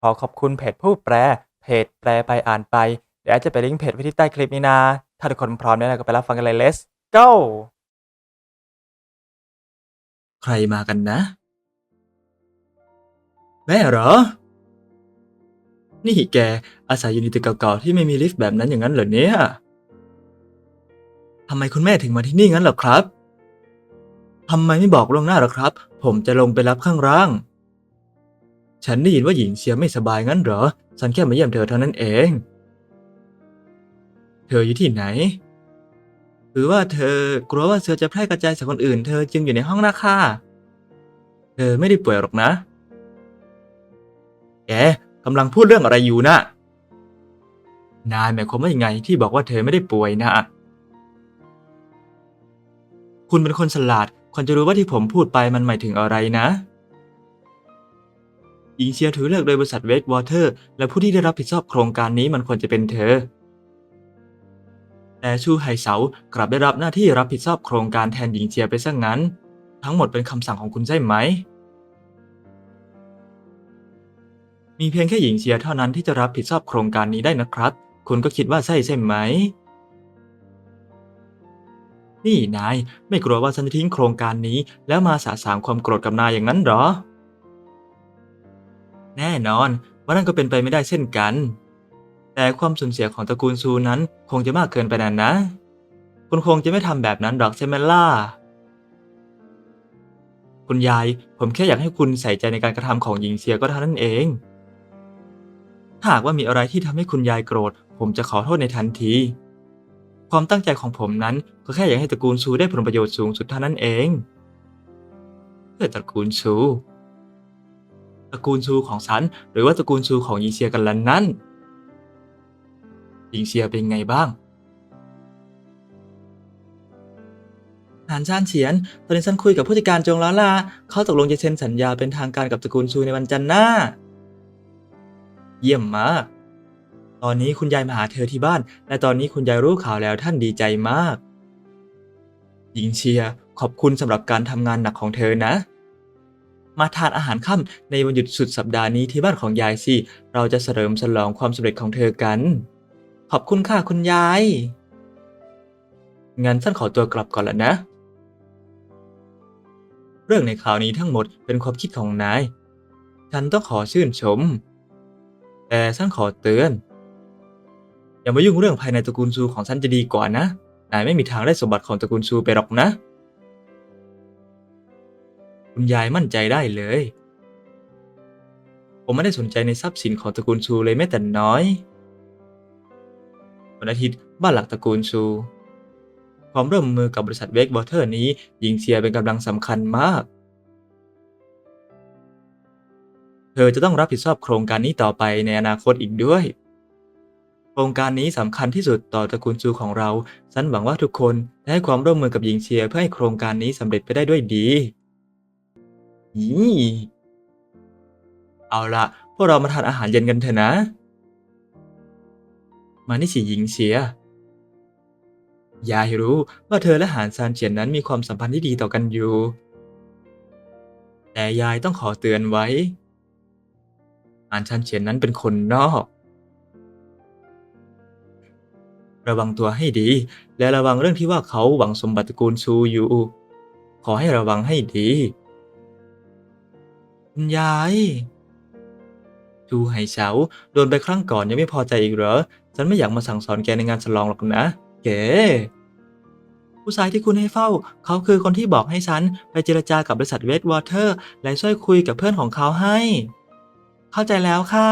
ขอขอบคุณเพจผู้แปล เพจแปลไปอ่านไป เดี๋ยวจะไปลิงก์เพจไว้ที่ใต้คลิปนี้นะ ถ้าทุกคนพร้อมแล้วก็ไปรับฟังกันเลย let's go ใครมากันนะ แม่เหรอ นี่แกอาศัยอยู่ในตึกเก่าๆที่ไม่มีลิฟต์แบบนั้นอย่างนั้นเหรอเนี่ยทำไมคุณแม่ถึงมาที่นี่งั้นเหรอครับทำไมไม่บอกล่วงหน้าหรอครับ ผมจะลงไปรับข้างล่าง ฉันได้ยินว่าหญิงเชียไม่สบายงั้นเหรอ ฉันแค่มาเยี่ยมเธอเท่านั้นเอง เธออยู่ที่ไหน หรือว่าเธอกลัวว่าเธอจะแพร่กระจายใส่คนอื่น เธอจึงอยู่ในห้องหน้าค่าเธอไม่ได้ป่วยหรอกนะ แกกำลังพูดเรื่องอะไรอยู่นะนายหมายความว่ายังไงที่บอกว่าเธอไม่ได้ป่วยนะ คุณเป็นคนฉลาดควรจะรู้ว่าที่ผมพูดไปมันหมายถึงอะไรนะ หญิงเชียร์ถือเลือกโดยบริษัทเวสต์วอเตอร์และผู้ที่ได้รับผิดชอบโครงการนี้มันควรจะเป็นเธอ แต่ชูไห่เสากลับได้รับหน้าที่รับผิดชอบโครงการแทนหญิงเชียร์ไปซะงั้น ทั้งหมดเป็นคำสั่งของคุณใช่ไหม มีเพียงแค่หญิงเชียร์เท่านั้นที่จะรับผิดชอบโครงการนี้ได้นะครับ คุณก็คิดว่าใช่ใช่ไหมนี่นายไม่กลัวว่าฉันจะทิ้งโครงการนี้ แล้วมาสาสางความโกรธกับนายอย่างนั้นหรอ แน่นอนว่านั่นก็เป็นไปไม่ได้เช่นกัน แต่ความสูญเสียของตระกูลซูนั้นคงจะมากเกินไปนั่นนะ คุณคงจะไม่ทำแบบนั้นหรอกใช่ไหมล่ะ คุณยาย ผมแค่อยากให้คุณใส่ใจในการกระทำของหญิงเสียก็เท่านั้นเอง ถ้าหากว่ามีอะไรที่ทำให้คุณยายโกรธ ผมจะขอโทษในทันที ความตั้งใจของผมนั้นก็แค่อยากให้ตระกูลซูได้ผลประโยชน์สูงสุดเท่านั้นเอง เพื่อตระกูลซู ตระกูลซูของฉัน หรือว่าตระกูลซูของหญิงเซียกันล่ะนั่นหญิงเซียเป็นไงบ้างหานชานเฉียน ตอนนี้ฉันคุยกับผู้จัดการจงล้วล่ะเขาตกลงจะเซ็นสัญญาเป็นทางการกับตระกูลซูในวันจันทร์หน้า เยี่ยมมาก ตอนนี้คุณยายมาหาเธอที่บ้าน และตอนนี้คุณยายรู้ข่าวแล้วท่านดีใจมาก หญิงเชียขอบคุณสำหรับการทำงานหนักของเธอนะ มาทานอาหารค่ำในวันหยุดสุดสัปดาห์นี้ที่บ้านของยายสิ เราจะเสริมฉลองความสำเร็จของเธอกัน ขอบคุณค่ะคุณยาย งั้นฉันขอตัวกลับก่อนละนะ เรื่องในข่าวนี้ทั้งหมดเป็นความคิดของนาย ฉันต้องขอชื่นชม แต่ฉันขอเตือน อย่ามายุ่งเรื่องภายในตระกูลซูของฉันจะดีกว่านะ นายไม่มีทางได้สมบัติของตระกูลซูไปหรอกนะ คุณยายมั่นใจได้เลย ผมไม่ได้สนใจในทรัพย์สินของตระกูลชูเลยแม้แต่น้อยวันอาทิตย์บ้านหลักตระกูลชูความร่วมมือกับบริษัทเวกวอเตอร์นี้หญิงเชียเป็นกำลังสำคัญมาก เธอจะต้องรับผิดชอบโครงการนี้ต่อไปในอนาคตอีกด้วย โครงการนี้สำคัญที่สุดต่อตระกูลชูของเรา ฉันหวังว่าทุกคนจะให้ความร่วมมือกับหญิงเชียเพื่อให้โครงการนี้สำเร็จไปได้ด้วยดี นี่เอาละพวกเรามาทานอาหารเย็นกันเถอะนะ มานี่สิหญิงเชียยายรู้ว่าเธอและหานซานเจียนนั้นมีความสัมพันธ์ที่ดีต่อกันอยู่ แต่ยายต้องขอเตือนไว้ หานซานเจียนนั้นเป็นคนนอก ระวังตัวให้ดี และระวังเรื่องที่ว่าเขาหวังสมบัติตระกูลซูอยู่ ขอให้ระวังให้ดี คุณยายดูไห่เฉาโดนไปครั้งก่อนยังไม่พอใจอีกเหรอ ฉันไม่อยากมาสั่งสอนแกในงานฉลองหรอกนะเก๋ผู้ชายที่คุณให้เฝ้า เขาคือคนที่บอกให้ฉัน ไปเจรจากับบริษัทเวสต์วอเตอร์ และช่วยคุยกับเพื่อนของเขาให้ เข้าใจแล้วค่ะ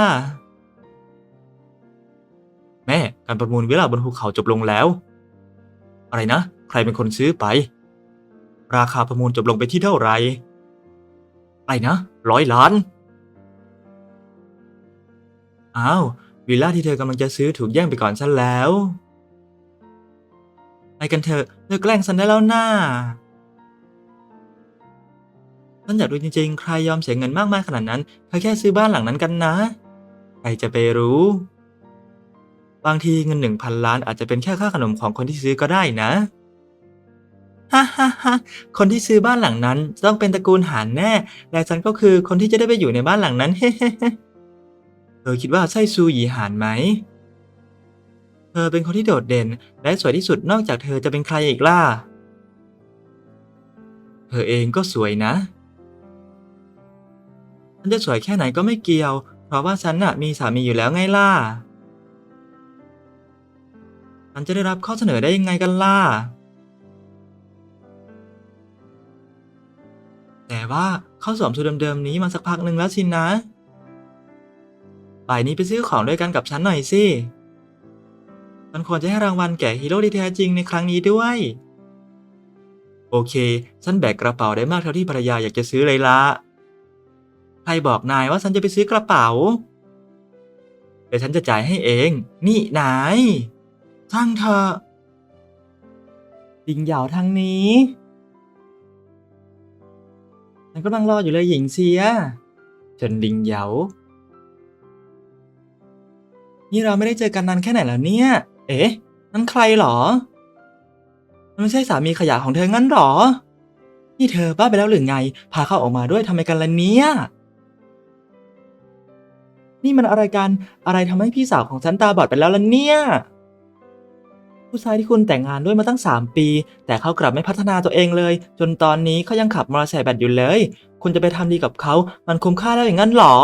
แม่ การประมูลวิลาบนภูเขาจบลงแล้ว อะไรนะ ใครเป็นคนซื้อไป ราคาประมูลจบลงไปที่เท่าไหร่อะไรนะ ร้อยล้าน อ้าววิลล่าที่เธอกำลังจะซื้อถูกแย่งไปก่อนฉันแล้ว ไปกันเถอะเลิกแกล้งฉันได้แล้วน่าฉันอยากรู้จริงๆ ใครยอมเสียเงินมากมายขนาดนั้นเพื่อแค่ซื้อบ้านหลังนั้นกันนะ ใครจะไปรู้ บางทีเงินหนึ่งพันล้านอาจจะเป็นแค่ค่าขนมของคนที่ซื้อก็ได้นะ ฮ่าฮ่าฮ่าคนที่ซื้อบ้านหลังนั้นจะต้องเป็นตระกูลหานแน่ และฉันก็คือคนที่จะได้ไปอยู่ในบ้านหลังนั้น เฮ้เฮ้เฮ้ธอคิดว่าใช่ซูหยีหานไหม เธอเป็นคนที่โดดเด่น และสวยที่สุดนอกจากเธอจะเป็นใครอีกล่ะ เธอเองก็สวยนะ ฉันจะสวยแค่ไหนก็ไม่เกี่ยว เพราะว่าฉันน่ะมีสามีอยู่แล้วไงล่ะ ฉันจะได้รับข้อเสนอได้ยังไงกันล่ะ ว่าเขาสวมชุดเดิมๆนี้มาสักพักหนึ่งแล้วสินนะบ่ายนี้ไปซื้อของด้วยกันกับฉันหน่อยสิ มันควรจะให้รางวัลแก่ฮีโร่ที่แท้จริงในครั้งนี้ด้วย โอเค ฉันแบกกระเป๋าได้มากเท่าที่ภรรยาอยากจะซื้อเลยละใครบอกนายว่าฉันจะไปซื้อกระเป๋าเดี๋ยวฉันจะจ่ายให้เอง นี่นายช่างเถอะดิงเหยาทางนี้ ฉันกำลังรออยู่เลยหญิงเสียเฉินดิงเหยา นี่เราไม่ได้เจอกันนานแค่ไหนแล้วเนี่ย เอ๊ะ นั่นใครหรอ มันไม่ใช่สามีขยะของเธองั้นหรอ นี่เธอบ้าไปแล้วหรือไง พาเขาออกมาด้วยทำไมกันล่ะเนี่ย นี่มันอะไรกัน อะไรทำให้พี่สาวของฉันตาบอดไปแล้วล่ะเนี่ย ผู้ชายที่คุณแต่งงานด้วยมาตั้งสามปี แต่เขากลับไม่พัฒนาตัวเองเลย จนตอนนี้เขายังขับมอเตอร์ไซค์แบตอยู่เลย คุณจะไปทำดีกับเขา มันคุ้มค่าแล้วอย่างนั้นหรอ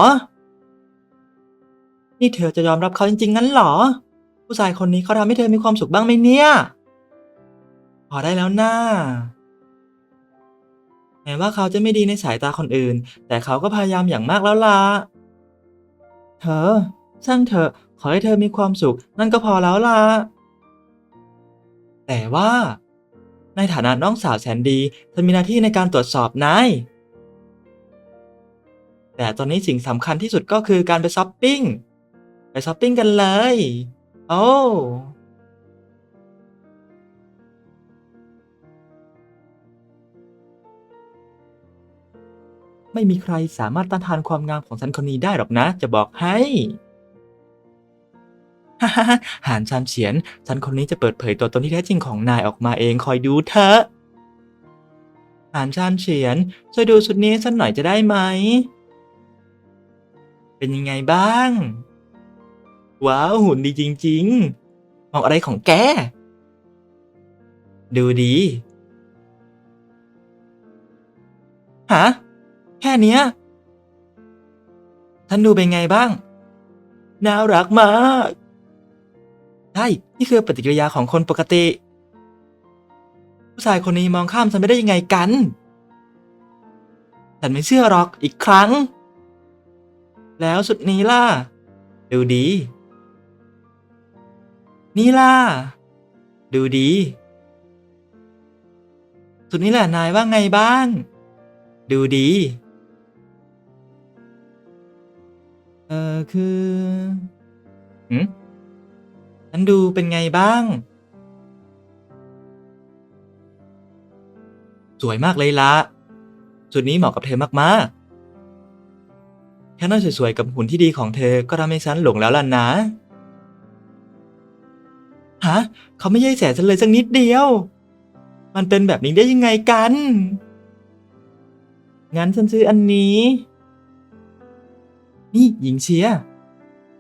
นี่เธอจะยอมรับเขาจริงๆงั้นหรอ ผู้ชายคนนี้เขาทำให้เธอมีความสุขบ้างไหมเนี่ยพอได้แล้วนะ่าแม้ว่าเขาจะไม่ดีในสายตาคนอื่น แต่เขาก็พยายามอย่างมากแล้วล่ะ เธอ ช่างเถอขอให้เธอมีความสุข นั่นก็พอแล้วล่ะ แต่ว่า ในฐานะน้องสาวแสนดีเธอมีหน้าที่ในการตรวจสอบนายแต่ตอนนี้สิ่งสำคัญที่สุดก็คือการไปช้อปปิ้ง ไปช้อปปิ้งกันเลย โอ้ไม่มีใครสามารถต้านทานความงามของฉันคนนี้ได้หรอกนะ จะบอกให้ ฮ่าฮ่าหานชานเฉียน ฉันคนนี้จะเปิดเผยตัวตนที่แท้จริงของนายออกมาเองคอยดูเถอะหานชานเฉียน ช่วยดูชุดนี้ให้ฉันหน่อยจะได้ไหม เป็นยังไงบ้าง ว้าว หุ่นดีจริง ๆ มองอะไรของแก ดูดีฮะแค่เนี้ยท่านดูเป็นไงบ้าง น่ารักมาก ใช่ นี่คือปฏิกิริยาของคนปกติ ผู้ชายคนนี้มองข้ามฉันไม่ได้ยังไงกัน ฉันไม่เชื่อหรอกอีกครั้ง แล้วสุดนี้ล่ะดูดี นี่ล่ะ ดูดี สุดนี้แหละนายว่าไงบ้าง ดูดี เออคือหืม ฉันดูเป็นไงบ้าง สวยมากเลยละจุดนี้เหมาะกับเธอมากๆแค่หน้าสวยๆกับหุ่นที่ดีของเธอก็ทำให้ฉันหลงแล้วล่ะนะฮะเขาไม่ใย่แสฉันเลยสักนิดเดียว มันเป็นแบบนี้ได้ยังไงกัน งั้นฉันซื้ออันนี้ นี่หญิงเชียร์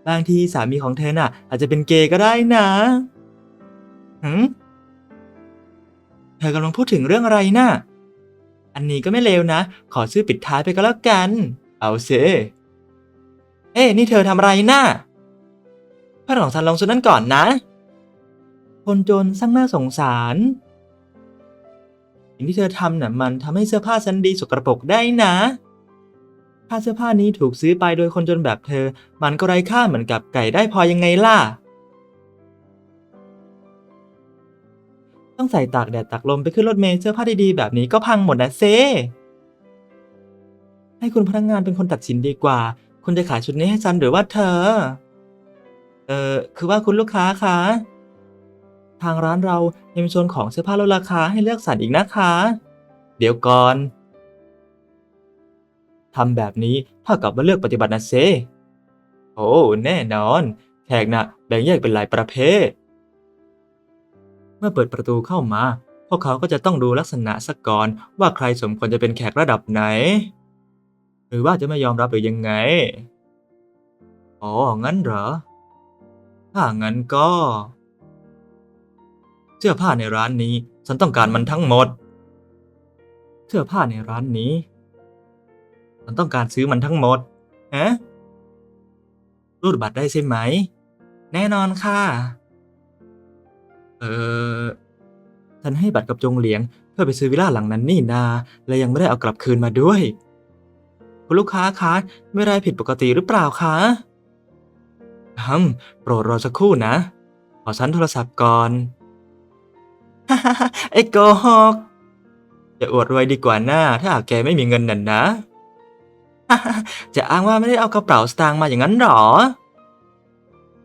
บางทีสามีของเธอน่ะ อาจจะเป็นเกย์ก็ได้นะหืมเธอกำลังพูดถึงเรื่องอะไรน่ะ อันนี้ก็ไม่เลวนะ ขอซื้อปิดท้ายไปก็แล้วกัน เอาเซเอ้นี่เธอทำอะไรน่ะเพื่อนของฉันลงชุดนั้นก่อนนะ คนจนสร้างน่าสงสาร สิ่งที่เธอทำน่ะมันทำให้เสื้อผ้าฉันดีสกรปรกได้นะ ถ้าเสื้อผ้านี้ถูกซื้อไปโดยคนจนแบบเธอ มันก็ไร้ค่าเหมือนกับไก่ได้พอยังไงล่ะ ต้องใส่ตากแดดตากลมไปขึ้นรถเมล์เสื้อผ้าดีๆแบบนี้ก็พังหมดนะเซ ให้คุณพนักงงานเป็นคนตัดสินดีกว่า คุณจะขายชุดนี้ให้ฉันหรือว่าเธอ เออคือว่าคุณลูกค้าคะ ทางร้านเรายังมีโซนของเสื้อผ้าลดราคาให้เลือกสรรอีกนะคะ เดี๋ยวก่อน ทำแบบนี้เท่ากับว่าเลือกปฏิบัตินะเซ โอ้แน่นอน แขกน่ะแบ่งแยกเป็นหลายประเภท เมื่อเปิดประตูเข้ามา พวกเขาก็จะต้องดูลักษณะสักก่อนว่าใครสมควรจะเป็นแขกระดับไหน หรือว่าจะไม่ยอมรับหรือยังไง อ๋อ งั้นเหรอ ถ้างั้นก็ เสื้อผ้าในร้านนี้ ฉันต้องการมันทั้งหมด เสื้อผ้าในร้านนี้ ฉันต้องการซื้อมันทั้งหมดฮะรูดบัตรได้ใช่ไหม แน่นอนค่ะ เออฉันให้บัตรกับจงเหลียง เพื่อไปซื้อวิลล่าหลังนั้นนี่นา และยังไม่ได้เอากลับคืนมาด้วย คุณลูกค้าคะไม่ได้ผิดปกติหรือเปล่าคะฮัมโปรดรอสักครู่นะ ขอฉันโทรศัพท์ก่อนฮ่าฮ่าไอ้โกหกจะอวดรวยดีกว่าหน้า ถ้าหากแกไม่มีเงินนั่นนะ จะอ้างว่าไม่ได้เอากระเป๋าสตางค์มาอย่างนั้นหรอ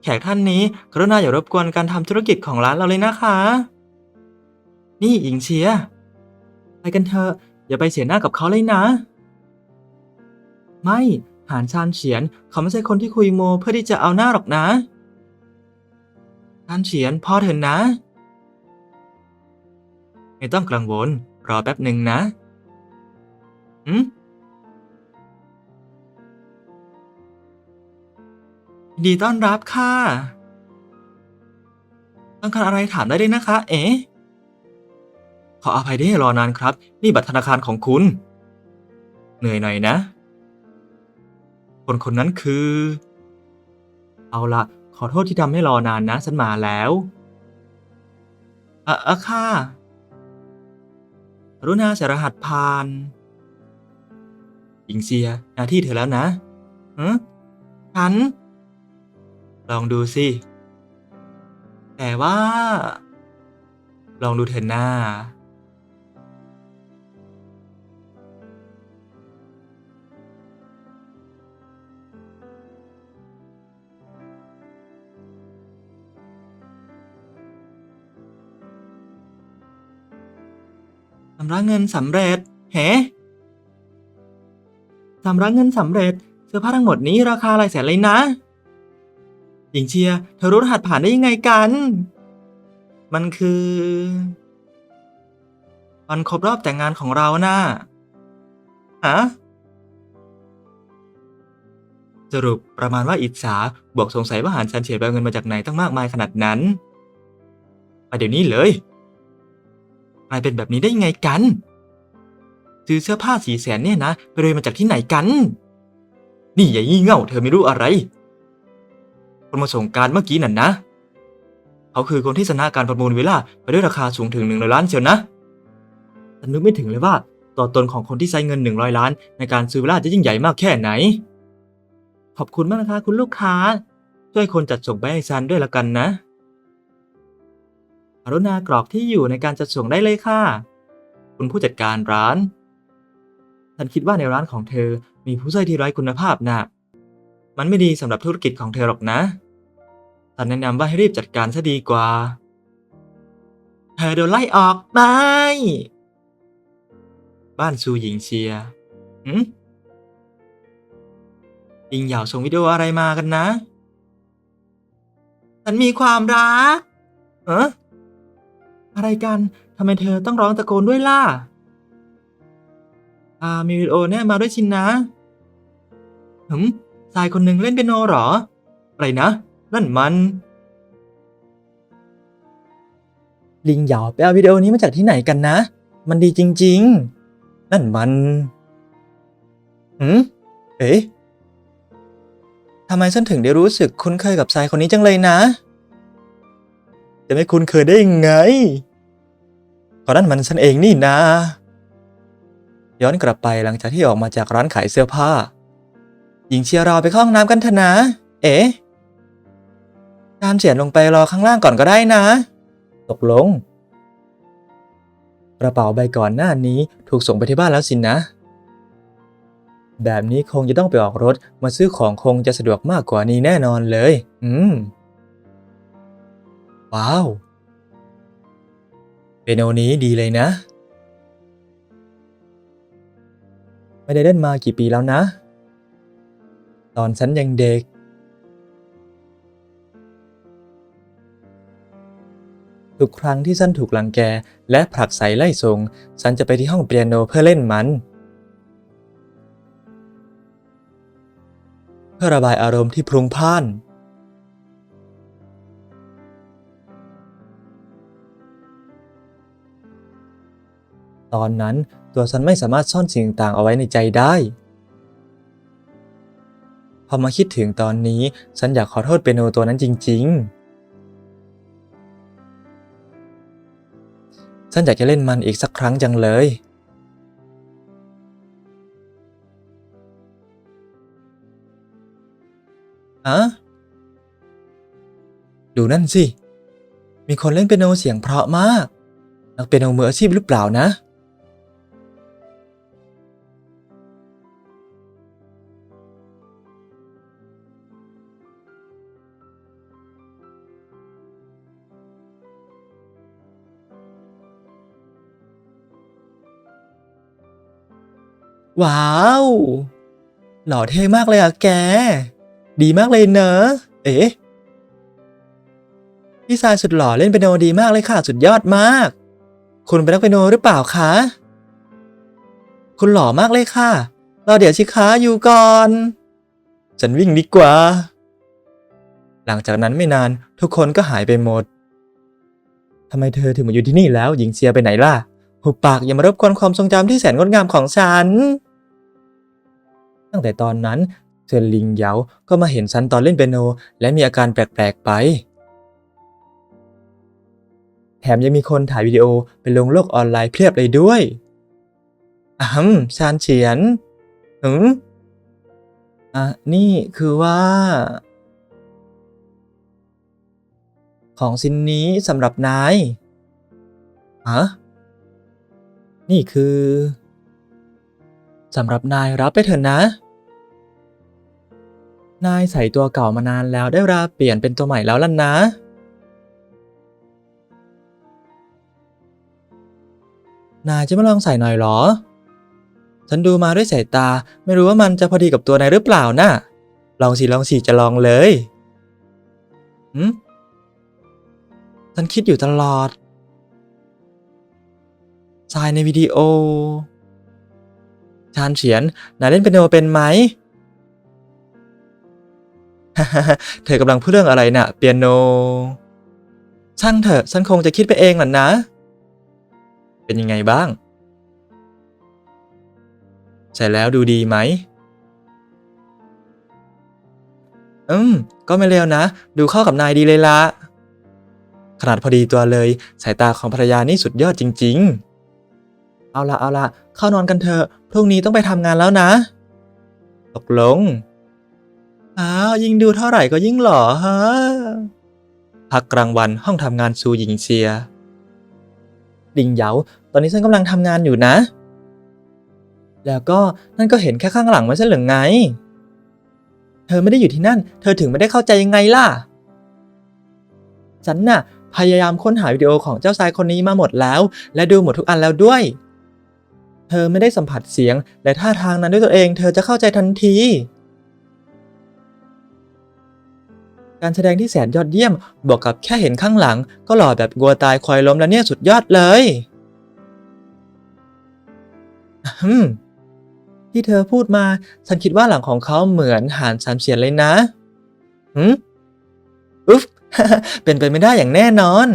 แขกท่านนี้กรุณาอย่ารบกวนการทำธุรกิจของร้านเราเลยนะคะ นี่หญิงเชียไปกันเถอะอย่าไปเสียหน้ากับเขาเลยนะ ไม่หานชานเฉียนเขาไม่ใช่คนที่คุยโมเพื่อที่จะเอาหน้าหรอกนะชานเฉียนพอเถอะนะ ไม่ต้องกังวลรอแป๊บหนึ่งนะอืม ดีต้อนรับค่ะ ต้องการอะไรถามได้เลยนะคะ เอ๊ะขออภัยที่ให้รอนานครับ นี่บัตรธนาคารของคุณ เหนื่อยหน่อยนะ คนคนนั้นคือ เอาละขอโทษที่ทำให้รอนานนะ ฉันมาแล้วอะอะค่ะ รุณาส่รหัสผ่านหญิงเซียหน้าที่เธอแล้วนะฮะฉัน ลองดูสิ แต่ว่า ลองดูเถอะหน้าชำระเงินสำเร็จเฮ้ชำระเงินสำเร็จ เสื้อผ้าทั้งหมดนี้ราคาหลายแสนเลยนะ หญิงเชียร์เธอรู้รหัสผ่านได้ยังไงกัน มันคือวันครบรอบแต่งงานของเรานะ่ะฮะสรุปประมาณว่าอิจฉาบวกสงสัยว่าหานชันเฉียดไปเอาเงินมาจากไหนตั้งมากมายขนาดนั้นไปเดี๋ยวนี้เลยกลายเป็นแบบนี้ได้ยังไงกัน ซื้อเสื้อผ้าสีแสนเนี่ยนะ ไปเลยมาจากที่ไหนกัน นี่อย่ายี่เง่าเธอไม่รู้อะไร คนมาส่งการเมื่อกี้นั่นนะ เขาคือคนที่ชนะการประมูลวิลล่าไปด้วยราคาสูงถึงหนึ่งร้อยล้านเชียวนะฉันนึกไม่ถึงเลยว่าตัวตนของคนที่ใช้เงินหนึ่งร้อยล้าน ในการซื้อวิลล่าจะยิ่งใหญ่มากแค่ไหน ขอบคุณมากนะคะคุณลูกค้า ช่วยคนจัดส่งไปให้ฉันด้วยละกันนะกรุณากรอกที่อยู่ในการจัดส่งได้เลยค่ะ คุณผู้จัดการร้าน ฉันคิดว่าในร้านของเธอมีผู้ช่วยที่ไร้คุณภาพนะ มันไม่ดีสำหรับธุรกิจของเธอหรอกนะฉันแนะนำว่าให้รีบจัดการซะดีกว่า เธอโดนไล่ออกไม่ บ้านซูหญิงเชียหืมยิงเหยาส่งวิดีโออะไรมากันนะ ฉันมีความรัก เอออะไรกันทำไมเธอต้องร้องตะโกนด้วยล่ะ อ่ามีวิดีโอแน่มาด้วยชินนะหืม ชายคนหนึ่งเล่นเปียโนเหรอ อะไรนะ นั่นมัน ลิงเหยาไปเอาวิดีโอนี้มาจากที่ไหนกันนะ มันดีจริง ๆ นั่นมันหืมเอ๊ะทำไมฉันถึงได้รู้สึกคุ้นเคยกับชายคนนี้จังเลยนะ จะไม่คุ้นเคยได้ยังไงเพราะนั่นมันฉันเองนี่นะย้อนกลับไปหลังจากที่ออกมาจากร้านขายเสื้อผ้า หญิงเชียร์เราไปเข้าห้องน้ำกันเถอะนะ เอ๊ะตามเฉียนลงไปรอข้างล่างก่อนก็ได้นะ ตกลง กระเป๋าใบก่อนหน้านี้ถูกส่งไปที่บ้านแล้วสินะ แบบนี้คงจะต้องไปออกรถมาซื้อของคงจะสะดวกมากกว่านี้แน่นอนเลย อืม ว้าว เปียโนนี้ดีเลยนะ ไม่ได้เล่นมากี่ปีแล้วนะ ตอนฉันยังเด็ก ทุกครั้งที่ฉันถูกลังแกและผลักใส่ไล่ส่ง ฉันจะไปที่ห้องเปียโนเพื่อเล่นมัน เพื่อระบายอารมณ์ที่พรุงพ่านตอนนั้นตัวฉันไม่สามารถซ่อนสิ่งต่างๆเอาไว้ในใจได้ พอมาคิดถึงตอนนี้ ฉันอยากขอโทษเปียโนตัวนั้นจริง ๆ ฉันอยากจะเล่นมันอีกสักครั้งจังเลย อะดูนั่นสิ มีคนเล่นเปียโนเสียงเพราะมาก นักเปียโนมืออาชีพหรือเปล่านะ ว้าว หล่อเท่มากเลยอะแก ดีมากเลยเนอะ เอ๊ะพี่ชายสุดหล่อเล่นเปียโนดีมากเลยค่ะ สุดยอดมาก คุณเป็นนักเปียโนหรือเปล่าคะ คุณหล่อมากเลยค่ะรอเดี๋ยวสิคะอยู่ก่อน ฉันวิ่งดีกว่า หลังจากนั้นไม่นานทุกคนก็หายไปหมดทำไมเธอถึงมาอยู่ที่นี่แล้วหญิงเซียไปไหนล่ะ หุบปากอย่ามารบกวนความทรงจำที่แสนงดงามของฉัน ตั้งแต่ตอนนั้นเซินลิงเหยาก็มาเห็นฉันตอนเล่นเปียโน และมีอาการแปลกๆไป แถมยังมีคนถ่ายวิดีโอไปลงโลกออนไลน์เพียบเลยด้วยอ้มชานเฉียนหืมอะนี่คือว่า ของชิ้นนี้สำหรับนายฮะนี่คือ สำหรับนายรับไปเถอะนะ นายใส่ตัวเก่ามานานแล้วได้เวลาเปลี่ยนเป็นตัวใหม่แล้วล่ะนะ นายจะไม่ลองใส่หน่อยเหรอ ฉันดูมาด้วยสายตาไม่รู้ว่ามันจะพอดีกับตัวนายหรือเปล่านะ่ะ ลองสิลองสิจะลองเลยหืมฉันคิดอยู่ตลอดชายในวิดีโอ ชานเฉียนนายเล่นเปียโนเป็นไหมเธอกำลังพูดเรื่องอะไรน่ะ เปียโน ช่างเถอะ ฉันคงจะคิดไปเองแหละนะ เป็นยังไงบ้างใส่แล้วดูดีไหม อืม ก็ไม่เลวนะ ดูเข้ากับนายดีเลยละขนาดพอดีตัวเลย สายตาของภรรยานี่สุดยอดจริง ๆ เอาละเอาละ เข้านอนกันเถอะ พรุ่งนี้ต้องไปทำงานแล้วนะ ตกลง อ้าว ยิ่งดูเท่าไหร่ก็ยิ่งหล่อฮะ พักกลางวันห้องทำงานซูหญิงเซีย ดิงเหยา ตอนนี้ฉันกำลังทำงานอยู่นะ แล้วก็นั่นก็เห็นแค่ข้างหลังไม่ใช่หรือไง เธอไม่ได้อยู่ที่นั่น เธอถึงไม่ได้เข้าใจยังไงล่ะ ฉันน่ะพยายามค้นหาวิดีโอของเจ้าชายคนนี้มาหมดแล้ว และดูหมดทุกอันแล้วด้วย เธอไม่ได้สัมผัสเสียง และท่าทางนั้นด้วยตัวเอง เธอจะเข้าใจทันที การแสดงที่แสนยอดเยี่ยม บวกกับแค่เห็นข้างหลัง ก็หล่อแบบกลัวตายควยล้มแล้วเนี่ยสุดยอดเลยที่เธอพูดมา ฉันคิดว่าหลังของเขาเหมือนหานสามเสียนเลยนะ หืมอุ๊ฟเป็นไปไม่ได้อย่างแน่นอน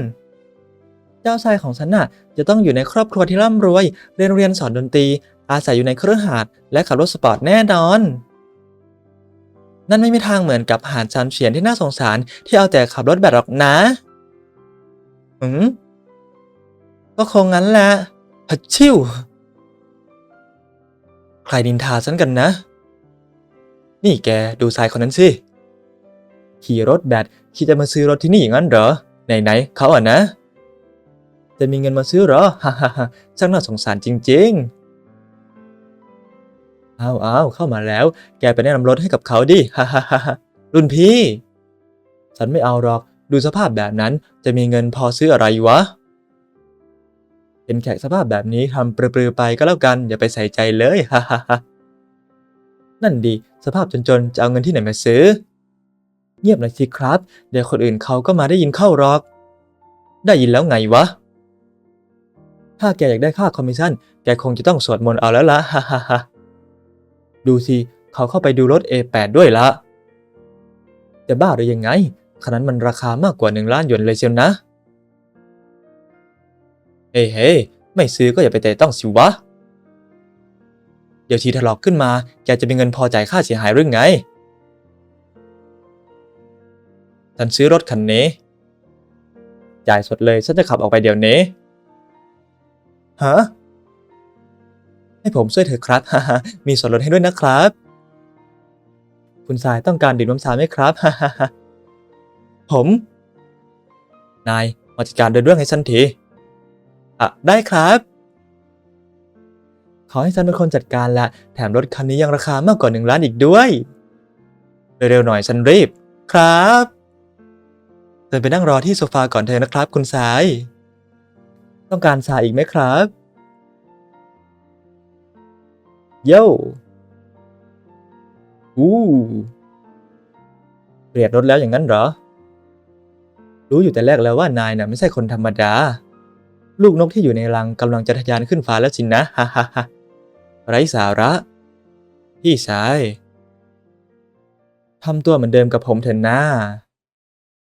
เจ้าชายของฉันน่ะจะต้องอยู่ในครอบครัวที่ร่ำรวย เรียนเรียนสอนดนตรี อาศัยอยู่ในเครือหาดและขับรถสปอร์ตแน่นอน นั่นไม่มีทางเหมือนกับหานชามเฉียนที่น่าสงสารที่เอาแต่ขับรถแบบหรอกนะอืมก็คงงั้นแหละฮัชชิวใครนินทาฉันกันนะ นี่แกดูชายคนนั้นสิ ขี่รถแบตคิดจะมาซื้อรถที่นี่อย่างนั้นเหรอ ไหนๆเขาอะนะ จะมีเงินมาซื้อเหรอ ฮ่าฮ่าฮ่าช่างน่าสงสารจริงๆ อ้าวอ้าวเข้ามาแล้ว แกไปแนะนำรถให้กับเขาดิ ฮ่าฮ่าฮ่ารุ่นพี่ ฉันไม่เอาหรอก ดูสภาพแบบนั้นจะมีเงินพอซื้ออะไรวะ เป็นแขกสภาพแบบนี้ทำปรือๆไปก็แล้วกัน อย่าไปใส่ใจเลย ฮ่าฮ่าฮ่านั่นดี สภาพจนๆ จะเอาเงินที่ไหนมาซื้อ เงียบหน่อยสิครับ เดี๋ยวคนอื่นเขาก็มาได้ยินเข้าหรอก ได้ยินแล้วไงวะ ถ้าแกอยากได้ค่าคอมมิชชั่น แกคงจะต้องสวดมนต์เอาแล้วละฮ่าฮ่าฮ่าดูสิ เขาเข้าไปดูรถ A8 ด้วยละ จะบ้าหรือยังไงคันนั้นมันราคามากกว่าหนึ่งล้านหยวนเลยเชียวนะ เฮ้เฮ้ไม่ซื้อก็อย่าไปเตะต้องสิวะ เดี๋ยวทีถลอกขึ้นมา แกจะมีเงินพอจ่ายค่าเสียหายหรือไง ฉันซื้อรถคันนี้ จ่ายสดเลยฉันจะขับออกไปเดี๋ยวนี้ ฮะ ให้ผมช่วยเถอครับ มีส่วนลดให้ด้วยนะครับ คุณสายต้องการดื่มน้ำชาไหมครับ ผม นายมาจัดการเดินเรื่องให้ฉันที อะ ได้ครับ ขอให้ฉันเป็นคนจัดการละ แถมรถคันนี้ยังราคามากกว่าหนึ่งล้านอีกด้วย เร็วๆหน่อยฉันรีบ ครับเดินไปนั่งรอที่โซฟาก่อนเถอะนะครับ คุณสาย ต้องการชาอีกไหมครับโย่อู้เปลี่ยนรถแล้วอย่างนั้นเหรอ รู้อยู่แต่แรกแล้วว่านายน่ะไม่ใช่คนธรรมดา ลูกนกที่อยู่ในรังกำลังจะทะยานขึ้นฟ้าแล้วสินนะฮ่าฮ่าฮ่าไร้สาระ พี่ชายทำตัวเหมือนเดิมกับผมเถอะนะ